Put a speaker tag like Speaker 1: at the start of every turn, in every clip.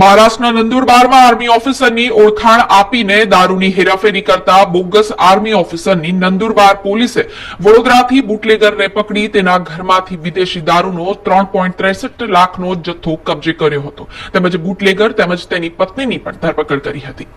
Speaker 1: મહારાષ્ટ્રના નંદુરબારમાં આર્મી ઓફિસરની ઓળખાણ આપીને દારૂની હેરાફેરી કરતા બોગસ આર્મી ઓફિસરની નંદુરબાર પોલીસે વડોદરાથી બુટલેગરને પકડી તેના ઘરમાંથી વિદેશી દારૂનો ત્રણ પોઈન્ટ ત્રેસઠ લાખનો જથ્થો કબજે કર્યો હતો. તેમજ બુટલેગર તેમજ તેની પત્નીની પણ ધરપકડ કરી હતી.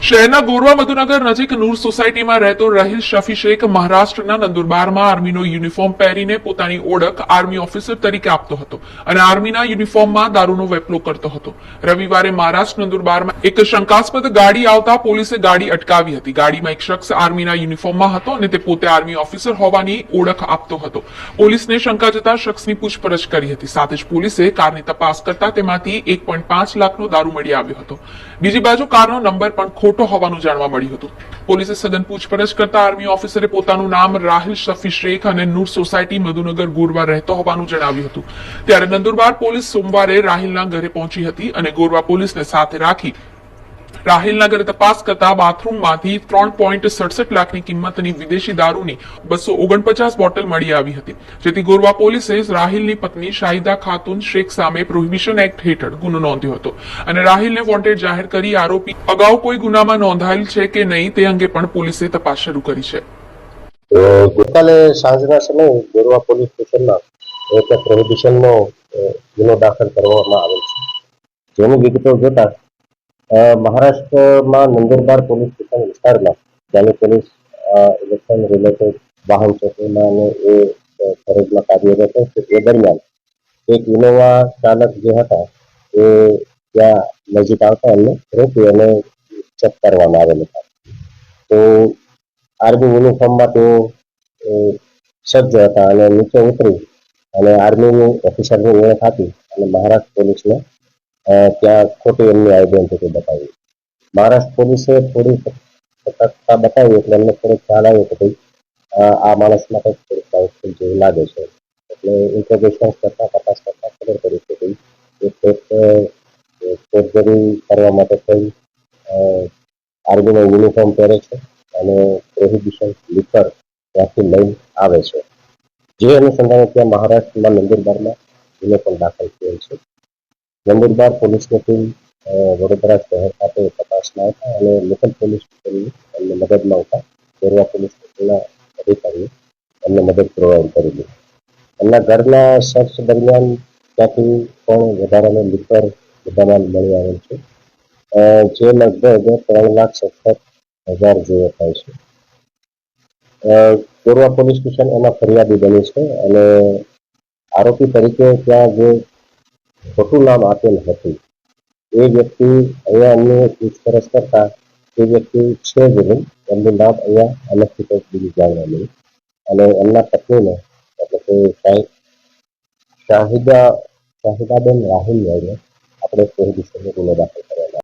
Speaker 1: શહેરના ગોરવા મધુનગર નજીક નૂર સોસાયટીમાં રહેતો રહીલ શફી શેખ મહારાષ્ટ્રના નંદુરબારમાં આર્મીનો યુનિફોર્મ પહેરીને પોતાની ઓળખ આર્મી ઓફિસર તરીકે આપતો હતો અને આર્મીના યુનિફોર્મમાં દારૂનો વેપલો કરતો હતો. રવિવારે મહારાષ્ટ્ર નંદુરબારમાં એક શંકાસ્પદ ગાડી આવતા પોલીસે ગાડી અટકાવી હતી. ગાડીમાં એક શખ્સ આર્મીના યુનિફોર્મમાં હતો અને તે પોતે આર્મી ઓફિસર હોવાની ઓળખ આપતો હતો. પોલીસને શંકા જતા શખ્સની પૂછપરછ કરી હતી. સાથે જ પોલીસે કારની તપાસ કરતા તેમાંથી એક લાખનો દારૂ મળી આવ્યો હતો. બીજી બાજુ કારનો નંબર પણ ખોટો હોવાનું જાણવા મળ્યું હતું. પોલીસે સઘન પૂછપરછ કરતા આર્મી ઓફિસરે પોતાનું નામ રાહિલ શફી શેખ અને નૂર સોસાયટી મધુનગર ગોરવા રહેતો હોવાનું જણાવ્યું હતું. ત્યારે નંદુરબાર પોલીસ સોમવારે રાહિલના ઘરે પહોંચી હતી અને ગોરવા પોલીસને સાથે રાખી રાહિલના તપાસ કરતા બાથરૂમમાંથી ત્રણ પોઈન્ટ સડસઠ લાખની કિંમતની વિદેશી દારૂની બસો ઓગણપચાસ બોટલ મળી આવી હતી. જેથી ગોરવા પોલીસે રાહિલની પત્ની શાહિદા ખાતુન શેખ સામે પ્રોહિબિશન એક્ટ હેઠળ ગુનો નોંધ્યો હતો. અને રાહિલને વોન્ટેડ જાહેર કરી આરોપી અગાઉ કોઈ ગુનામાં નોંધાયેલ છે કે નહીં તે અંગે પણ પોલીસે તપાસ શરૂ કરી છે.
Speaker 2: ગઈકાલે સાંજના સમયે ગોરવા પોલીસ સ્ટેશનમાં એક પ્રોહિબિશનનો ગુનો દાખલ કરવામાં આવેલ છે. જેની વિગતો જોતા મહારાષ્ટ્રમાં નંદુરબાર પોલીસ સ્ટેશન વિસ્તારમાં જ્યાંની પોલીસ ઇલેક્શન રિલેટેડ વાહન ચોકીમાં અને એ ફરજમાં કાર્યરત છે. એ દરમિયાન એક ઇનોવા ચાલક જે હતા, એ ત્યાં નજીક આવતા એમને રોકી અને ચેક કરવામાં આવેલ હતા. તો આર્મી યુનિફોર્મમાં તેઓ સજ્જ હતા અને નીચે ઉતરી અને આર્મીની ઓફિસરની ઓળખ આપી અને મહારાષ્ટ્ર પોલીસને ત્યાં ખોટી એમની આઈડેન્ટિટી બતાવી. મહારાષ્ટ્ર પોલીસે થોડી સતર્કતા બતાવી એટલે એમને થોડુંક ખ્યાલ આવ્યો કે ભાઈ આ માણસમાં કંઈક થોડુંક ડાઉટફુલ જેવું લાગે છે. એટલે ઇન્ટ્રોગેશન કરતા તપાસ કરતા ખબર પડી કે ભાઈ, એ ફોર્જરી કરવા માટે કોઈ આર્મીનો યુનિફોર્મ પહેરે છે અને પ્રોહિબિશન લીકર ત્યાંથી લઈ આવે છે. જે અનુસંધાને ત્યાં મહારાષ્ટ્રમાં, નંદુરબારમાં ગુનો પણ દાખલ થયેલ છે. નંદુરબાર પોલીસની ટીમ વડોદરા શહેર ખાતે તપાસમાં હતા અને લોકલ પોલીસ એમને મદદમાં હતા. ગોરવા પોલીસ સ્ટેશનના અધિકારીઓ એમને મદદ પ્રોવાઈડ કરેલી એમના ઘરના સર્ચ દરમિયાન ત્યાંથી પણ વધારાનો લીકર બધામાં મળી આવેલ છે. જે લગભગ ત્રણ લાખ સત્તર હજાર જેવો થાય છે. ગોરવા પોલીસ સ્ટેશન એમાં ફરિયાદી બની છે અને આરોપી તરીકે ત્યાં જે ખોટું નામ આપેલ હતું. એ વ્યક્તિ અહીંયા અમને પૂછપરછ કરતા, એ વ્યક્તિ છે જ નહીં. એમનું નામ અહીંયા અલગથી કંઈક બીજું જાણવા અને એમના પત્નીને, એટલે કે સાહેબ શાહિદા, શાહિદાબેન રાહુલ આપણે પ્રોહિબિશનનો ગુનો દાખલ